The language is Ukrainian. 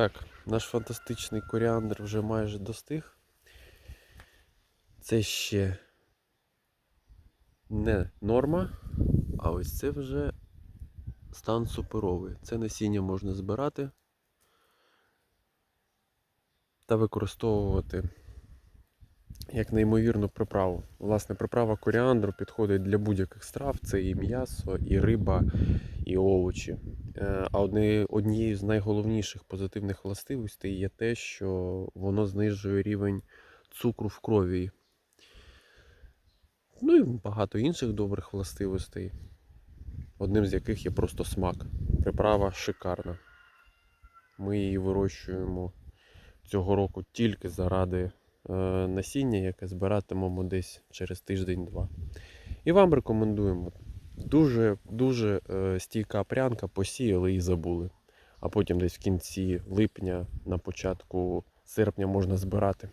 Так, наш фантастичний коріандр вже майже достиг. Це ще не норма, а ось це вже стан суперовий. Це насіння можна збирати та використовувати як неймовірну приправу. Власне, приправа коріандру підходить для будь-яких страв. Це і м'ясо, і риба, і овочі. Е, А однією з найголовніших позитивних властивостей є те, що воно знижує рівень цукру в крові. Ну і багато інших добрих властивостей, одним з яких є просто смак. Приправа шикарна. Ми її вирощуємо цього року тільки заради е, насіння, яке збиратимемо десь через тиждень-два. І вам рекомендуємо. Дуже дуже е, стійка прянка, посіяли і забули. А потім десь в кінці липня, на початку серпня можна збирати.